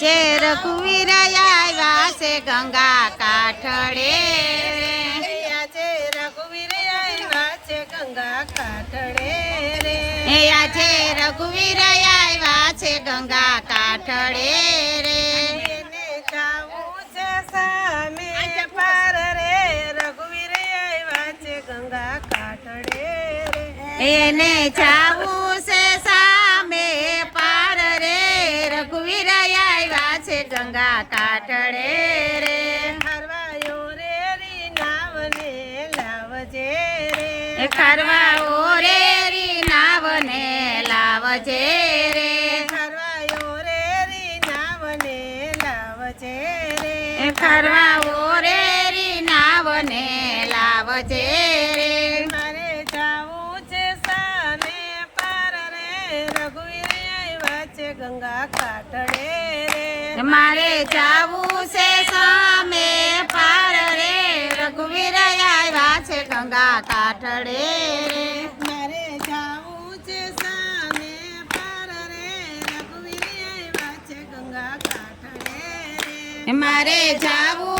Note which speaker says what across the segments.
Speaker 1: જે રઘુવીર આવ્યા છે ગંગા કાઠડે.
Speaker 2: આજે રઘુવીર આવ્યા છે ગંગા કાઠડે રે.
Speaker 1: આજે રઘુવીર આવ્યા છે ગંગા કાઠડે રે.
Speaker 2: જાવું છે સામે પાર રે. રઘુવીર આવ્યા છે ગંગા કાઠડે રે.
Speaker 1: એને જાવું કાઠડે રે.
Speaker 2: હરવાયો રે રી નાવને લાવજે રે.
Speaker 1: એ ખરવા ઓરે રી નાવને લાવજે રે.
Speaker 2: હરવાયો રે રી નાવને લાવજે રે.
Speaker 1: એ ખરવા ઓરે રી નાવને લાવજે રે.
Speaker 2: મારે જાવું છે સામે પાર રે. રઘુવીર આવ્યા છે ગંગા કાઠડે રે
Speaker 1: મારે જાવું છે સામે પાર રે રઘુવીર આવ્યા છે ગંગા કાઠડે
Speaker 2: મારે જાવું છે સામે પાર રે રઘુવીર આવ્યા છે ગંગા કાઠડે
Speaker 1: મારે જાવું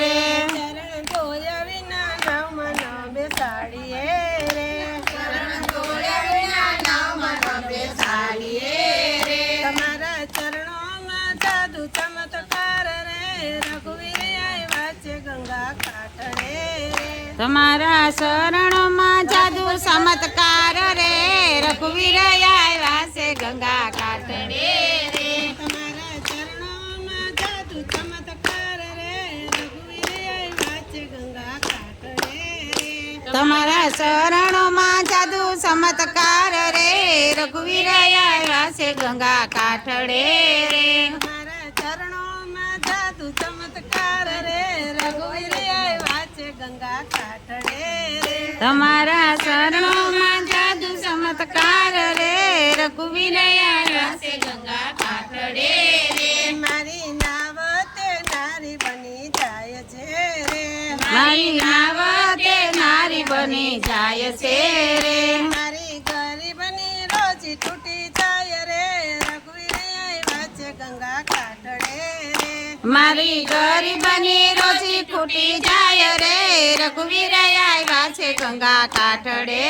Speaker 1: રે. શરણ ધોયા વિના નમન બેસાડીએ રે.
Speaker 2: ચરણ ધોયા વિના નમ રે. તમારા ચરણોમાં જાદુ ચમત્કાર રે. રઘુવીર આવ્યા છે ગંગા કાઠડે રે.
Speaker 1: તમારા શરણોમાં જાદુ ચમત્કાર
Speaker 2: તમારા
Speaker 1: શરણોમાં જાદુ ચમત્કાર રે રઘુવીર આવ્યા છે ગંગા કાઠડે રે.
Speaker 2: તમારા ચરણોમાં જાદુ ચમત્કાર રે રઘુવીર આવ્યા છે ગંગા કાઠડે રે.
Speaker 1: તમારા શરણોમાં જાદુ ચમત્કાર રે રઘુવીર આવ્યા છે ગંગા કાઠડે રે.
Speaker 2: મારી નાવ તે નારી બની જાય છે રે.
Speaker 1: મારી બની જાય છે રે
Speaker 2: મારી ગરીબની રોજી તૂટી જાય રે. રઘુવીર આવ્યા છે ગંગા કાઠડે રે.
Speaker 1: મારી ગરીબની રોજી તૂટી જાય રે. રઘુવીર આવ્યા છે ગંગા કાઢડે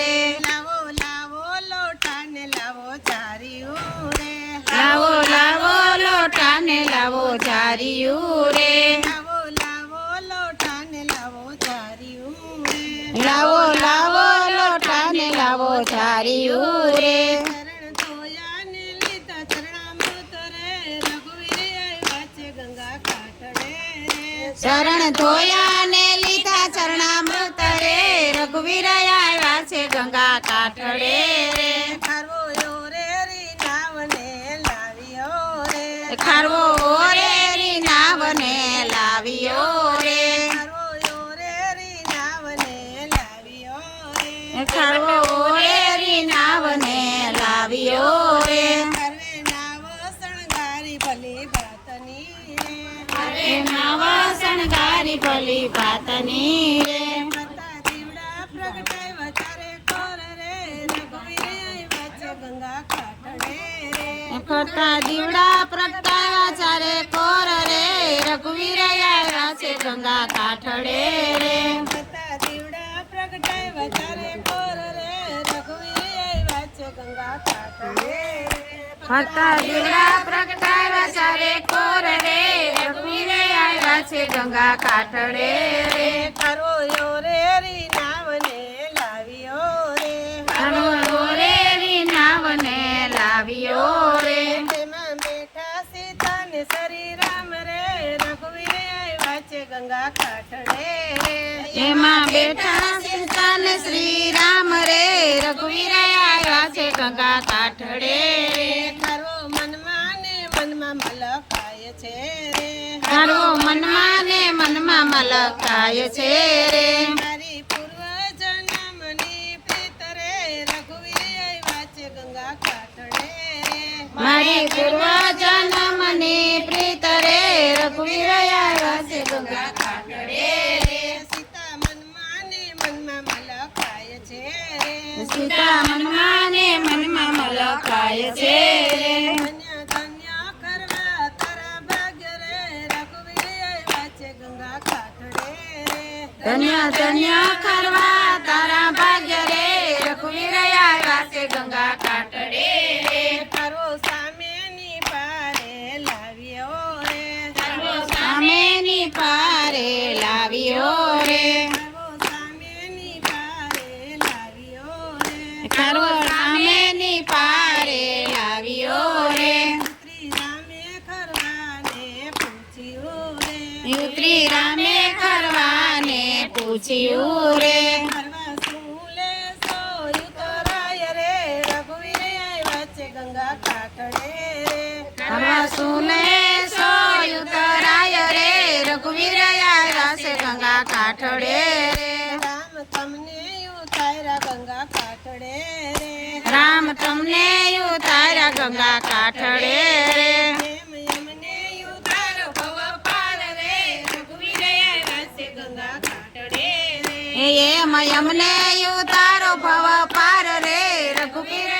Speaker 1: રે.
Speaker 2: લાવો લાવો લોટાને લાવો ચારિયું રે.
Speaker 1: લાવો લાવો લોટાને લાવો જારિયું શરણ ધોયા ને લીધા ચરણામૃત રે રઘુવીર આવ્યા છે ગંગા કાઠડે રે.
Speaker 2: ખારવો રે રી નાવને લાવ્યો રે.
Speaker 1: ખારવો રે રી.
Speaker 2: નાવને લાવ્યો રે.
Speaker 1: ખારવો
Speaker 2: ભલી ભાતની રે માતા દીવડા પ્રગટાવ્યા ચારે કોર રે. રઘુવીર આવ્યા છે ગંગા કાઠડે રે.
Speaker 1: કરતા દીવડા પ્રગટાવ્યા ચારે કોર રે રઘુવીર આવ્યા છે ગંગા કાઠડે
Speaker 2: માતા દીવડા પ્રગટાવ્યા ગંગા કાઠડે રે. તારો યો રે રી નાવને લાવ્યો રે.
Speaker 1: તારો રે રી નાવને લાવ્યો રે.
Speaker 2: તેમાં બેઠા સીતા ને શ્રી રામ રે. રઘુવીર આવ્યા છે ગંગા કાઠડે રે.
Speaker 1: એમાં બેઠા સીતા ને શ્રી રામ રે. રઘુવીર આવ્યા છે ગંગા કાઠડે
Speaker 2: તારો મનમાં ને મનમાં મલકાય છે રે
Speaker 1: તારો મનમાં ને મનમાં મલકાય છે રે.
Speaker 2: મારી પૂર્વ જન્મની પ્રીત રે રઘુવીર આવ્યા છે ગંગા રે.
Speaker 1: મારી પૂર્વ
Speaker 2: ધન્ય ધન્ય કરવા તારા ભાગ્ય રે રઘુવીર રહ્યા છે ગંગા કાટડે. રે
Speaker 1: તારો
Speaker 2: સામેની પારે લાવ્યો રે.
Speaker 1: સામેની પારે લાવ્યો રે.
Speaker 2: તારો સામેની પારે લાવ્યો રે. પૂછ્યું રે ગંગા કાટડે રે.
Speaker 1: કરવા સુને સોયું તરાય રે રઘુવીર આવ્યા છે ગંગા કાંઠડે રે.
Speaker 2: રામ તમને ઉતાર્યા ગંગા કાંઠડે રે.
Speaker 1: રામ તમને ઉતાર્યા ગંગા કાંઠડે રે
Speaker 2: એમ
Speaker 1: અમને ઉતારો ભવ પાર રે. રઘુવીર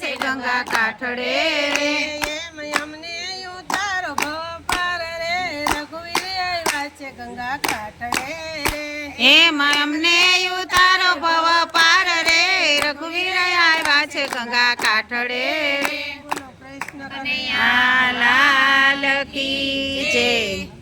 Speaker 1: છે ગંગા કાઠડે રે.
Speaker 2: એમ અમને ઉતારો ભવ પાર રે. રઘુવીર આવ્યા ગંગા કાઠડે હે
Speaker 1: એમ અમને ઉતારો ભવ પાર રે. રઘુવીર આવ્યા છે ગંગા કાઠડે
Speaker 2: કૃષ્ણ કનૈયા.
Speaker 1: આ લાલ કી જય.